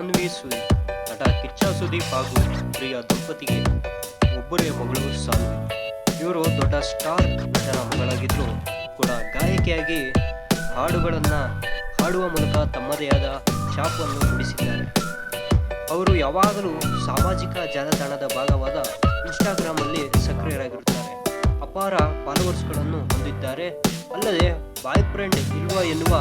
ಸಾನ್ವಿ ಸುಯಿ ನಟ ಕಿಚ್ಚ ಸುದೀಪ್ ಹಾಗೂ ಪ್ರಿಯ ದಂಪತಿಗೆ ಒಬ್ಬರೇ ಮಗಳು ಸಾನ್ವಿ. ಇವರು ದೊಡ್ಡ ಸ್ಟಾರ್ ನಟನ ಮಗಳಾಗಿದ್ದು ಕೂಡ ಗಾಯಕಿಯಾಗಿ ಹಾಡುಗಳನ್ನು ಹಾಡುವ ಮೂಲಕ ತಮ್ಮದೇ ಆದ ಶಾಪನ್ನು ಮೂಡಿಸಿದ್ದಾರೆ. ಅವರು ಯಾವಾಗಲೂ ಸಾಮಾಜಿಕ ಜಾಲತಾಣದ ಭಾಗವಾದ ಇನ್ಸ್ಟಾಗ್ರಾಮಲ್ಲಿ ಸಕ್ರಿಯರಾಗಿರುತ್ತಾರೆ. ಅಪಾರ ಫಾಲೋವರ್ಸ್ಗಳನ್ನು ಹೊಂದಿದ್ದಾರೆ. ಅಲ್ಲದೆ ಬಾಯ್ ಫ್ರೆಂಡ್ ಇಲ್ವಾ ಎನ್ನುವ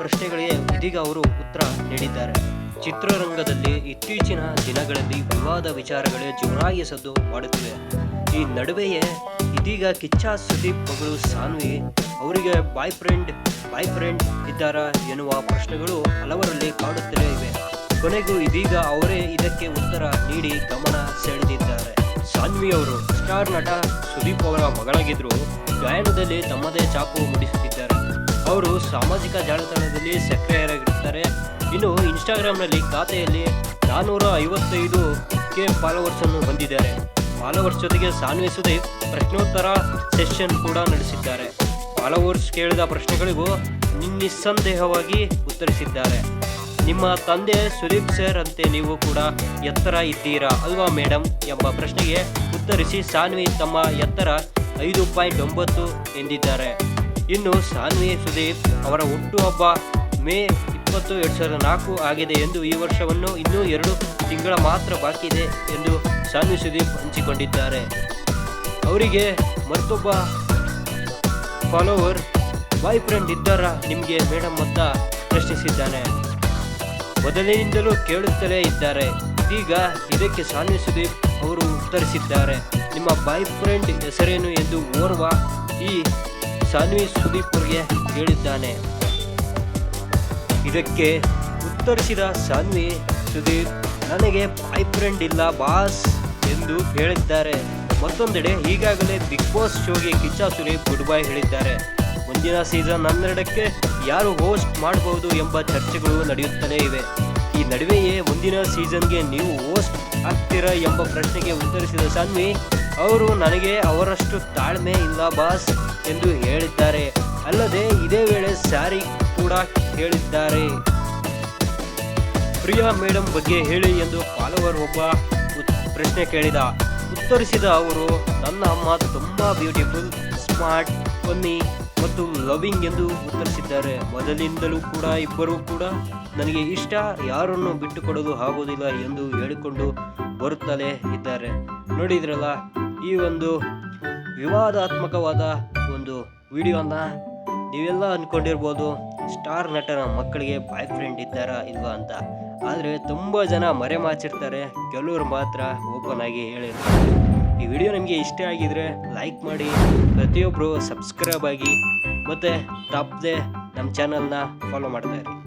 ಪ್ರಶ್ನೆಗಳಿಗೆ ಇದೀಗ ಅವರು ಉತ್ತರ ನೀಡಿದ್ದಾರೆ. ಚಿತ್ರರಂಗದಲ್ಲಿ ಇತ್ತೀಚಿನ ದಿನಗಳಲ್ಲಿ ವಿವಾದ ವಿಚಾರಗಳೇ ಜೋರಾಗಿ ಸದ್ದು ಮಾಡುತ್ತಿವೆ. ಈ ನಡುವೆಯೇ ಇದೀಗ ಕಿಚ್ಚ ಸುದೀಪ್ ಮಗಳು ಸಾನ್ವಿ ಅವರಿಗೆ ಬಾಯ್ ಫ್ರೆಂಡ್ ಬಾಯ್ ಫ್ರೆಂಡ್ ಇದ್ದಾರಾ ಎನ್ನುವ ಪ್ರಶ್ನೆಗಳು ಹಲವರಲ್ಲಿ ಕಾಡುತ್ತಲೇ ಇವೆ. ಕೊನೆಗೂ ಇದೀಗ ಅವರೇ ಇದಕ್ಕೆ ಉತ್ತರ ನೀಡಿ ಗಮನ ಸೆಳೆದಿದ್ದಾರೆ. ಸಾನ್ವಿ ಅವರು ಸ್ಟಾರ್ ನಟ ಸುದೀಪ್ ಅವರ ಮಗಳಾಗಿದ್ರು ಗಾಯನದಲ್ಲಿ ತಮ್ಮದೇ ಚಾಪು ಮೂಡಿಸುತ್ತಿದ್ದಾರೆ. ಅವರು ಸಾಮಾಜಿಕ ಜಾಲತಾಣದಲ್ಲಿ ಸಕ್ರಿಯರಾಗಿರುತ್ತಾರೆ. ಇನ್ನು ಇನ್ಸ್ಟಾಗ್ರಾಮ್ನಲ್ಲಿ ಖಾತೆಯಲ್ಲಿ ನಾನ್ನೂರ ಐವತ್ತೈದು ಕೆ ಫಾಲೋವರ್ಸ್ ಅನ್ನು ಹೊಂದಿದ್ದಾರೆ. ಫಾಲೋವರ್ಸ್ ಜೊತೆಗೆ ಸಾನ್ವಿ ಸುದೀಪ್ ಪ್ರಶ್ನೋತ್ತರ ಸೆಷನ್ ಕೂಡ ನಡೆಸಿದ್ದಾರೆ. ಫಾಲೋವರ್ಸ್ ಕೇಳಿದ ಪ್ರಶ್ನೆಗಳಿಗೂ ನಿಸ್ಸಂದೇಹವಾಗಿ ಉತ್ತರಿಸಿದ್ದಾರೆ. ನಿಮ್ಮ ತಂದೆ ಸುದೀಪ್ ಸರ್ ಅಂತೆ ನೀವು ಕೂಡ ಎತ್ತರ ಇದ್ದೀರಾ ಅಲ್ವಾ ಮೇಡಮ್ ಎಂಬ ಪ್ರಶ್ನೆಗೆ ಉತ್ತರಿಸಿ ಸಾನ್ವಿ ತಮ್ಮ ಎತ್ತರ ಐದು ಪಾಯಿಂಟ್ ಒಂಬತ್ತು ಎಂದಿದ್ದಾರೆ. ಇನ್ನು ಸಾನ್ವಿ ಸುದೀಪ್ ಅವರ ಹುಟ್ಟುಹಬ್ಬ ಮೇ ಇಪ್ಪತ್ತು ಎರಡು ಸಾವಿರದ ನಾಲ್ಕು ಆಗಿದೆ ಎಂದು ಈ ವರ್ಷವನ್ನು ಇನ್ನೂ ಎರಡು ತಿಂಗಳ ಮಾತ್ರ ಬಾಕಿ ಇದೆ ಎಂದು ಸಾನ್ವಿ ಸುದೀಪ್ ಹಂಚಿಕೊಂಡಿದ್ದಾರೆ. ಅವರಿಗೆ ಮತ್ತೊಬ್ಬ ಫಾಲೋವರ್ ಬಾಯ್ ಫ್ರೆಂಡ್ ಇದ್ದಾರಾ ನಿಮಗೆ ಮೇಡಮ್ ಅಂತ ಪ್ರಶ್ನಿಸಿದ್ದಾನೆ. ಮೊದಲಿನಿಂದಲೂ ಕೇಳುತ್ತಲೇ ಇದ್ದಾರೆ. ಇದೀಗ ಇದಕ್ಕೆ ಸಾನ್ವಿ ಸುದೀಪ್ ಅವರು ಉತ್ತರಿಸಿದ್ದಾರೆ. ನಿಮ್ಮ ಬಾಯ್ ಫ್ರೆಂಡ್ ಹೆಸರೇನು ಎಂದು ಓರ್ವ ಈ ಸಾನ್ವಿ ಸುದೀಪ್ ಅವರಿಗೆ ಹೇಳಿದ್ದಾನೆ. ಇದಕ್ಕೆ ಉತ್ತರಿಸಿದ ಸಾನ್ವಿ ಸುದೀಪ್ ನನಗೆ ಬಾಯ್ ಫ್ರೆಂಡ್ ಇಲ್ಲ ಬಾಸ್ ಎಂದು ಹೇಳಿದ್ದಾರೆ. ಮತ್ತೊಂದೆಡೆ ಈಗಾಗಲೇ ಬಿಗ್ ಬಾಸ್ ಶೋಗೆ ಕಿಚ್ಚಾ ಸುದೀಪ್ ಗುಡ್ ಬಾಯ್ ಹೇಳಿದ್ದಾರೆ. ಮುಂದಿನ ಸೀಸನ್ ಹನ್ನೆರಡಕ್ಕೆ ಯಾರು ಹೋಸ್ಟ್ ಮಾಡಬಹುದು ಎಂಬ ಚರ್ಚೆಗಳು ನಡೆಯುತ್ತಲೇ ಇವೆ. ಈ ನಡುವೆಯೇ ಮುಂದಿನ ಸೀಸನ್ಗೆ ನೀವು ಹೋಸ್ಟ್ ಆಗ್ತೀರಾ ಎಂಬ ಪ್ರಶ್ನೆಗೆ ಉತ್ತರಿಸಿದ ಸಾನ್ವಿ, ಅವರು ನನಗೆ ಅವರಷ್ಟು ತಾಳ್ಮೆ ಇಲ್ಲ ಬಾಸ್ ಎಂದು ಹೇಳಿದ್ದಾರೆ. ಅಲ್ಲದೆ ಇದೇ ವೇಳೆ ಸ್ಯಾರಿ ಕೂಡ ಹೇಳಿದ್ದಾರೆ. ಪ್ರಿಯಾ ಮೇಡಮ್ ಬಗ್ಗೆ ಹೇಳಿ ಎಂದು ಫಾಲೋವರ್ ಒಬ್ಬ ಪ್ರಶ್ನೆ ಕೇಳಿದ. ಉತ್ತರಿಸಿದ ಅವರು, ನನ್ನ ಅಮ್ಮ ತುಂಬಾ ಬ್ಯೂಟಿಫುಲ್ ಸ್ಮಾರ್ಟ್ ಫನ್ನಿ ಮತ್ತು ಲವಿಂಗ್ ಎಂದು ಉತ್ತರಿಸಿದ್ದಾರೆ. ಮೊದಲಿಂದಲೂ ಕೂಡ ಇಬ್ಬರೂ ಕೂಡ ನನಗೆ ಇಷ್ಟ. ಯಾರನ್ನು ಬಿಟ್ಟುಕೊಡಲು ಆಗೋದಿಲ್ಲ ಎಂದು ಹೇಳಿಕೊಂಡು ಬರುತ್ತಲೇ ಇದ್ದಾರೆ. ನೋಡಿದ್ರಲ್ಲ, ಈ ಒಂದು ವಿವಾದಾತ್ಮಕವಾದ ಒಂದು ವಿಡಿಯೋನ ನೀವೆಲ್ಲ ಅಂದ್ಕೊಂಡಿರ್ಬೋದು ಸ್ಟಾರ್ ನಟನ ಮಕ್ಕಳಿಗೆ ಬಾಯ್ ಫ್ರೆಂಡ್ ಇದ್ದಾರಾ ಇಲ್ವಾ ಅಂತ. ಆದರೆ ತುಂಬ ಜನ ಮರೆಮಾಚಿರ್ತಾರೆ ಕೆಲವರು ಮಾತ್ರ ಓಪನ್ ಆಗಿ ಹೇಳಿರ್ತಾರೆ. ಈ ವಿಡಿಯೋ ನಿಮಗೆ ಇಷ್ಟ ಆಗಿದ್ರೆ ಲೈಕ್ ಮಾಡಿ ಪ್ರತಿಯೊಬ್ಬರು ಸಬ್ಸ್ಕ್ರೈಬ್ ಆಗಿ, ಮತ್ತು ತಪ್ಪದೆ ನಮ್ಮ ಚಾನಲ್ನ ಫಾಲೋ ಮಾಡ್ತಾ ಇರಿ.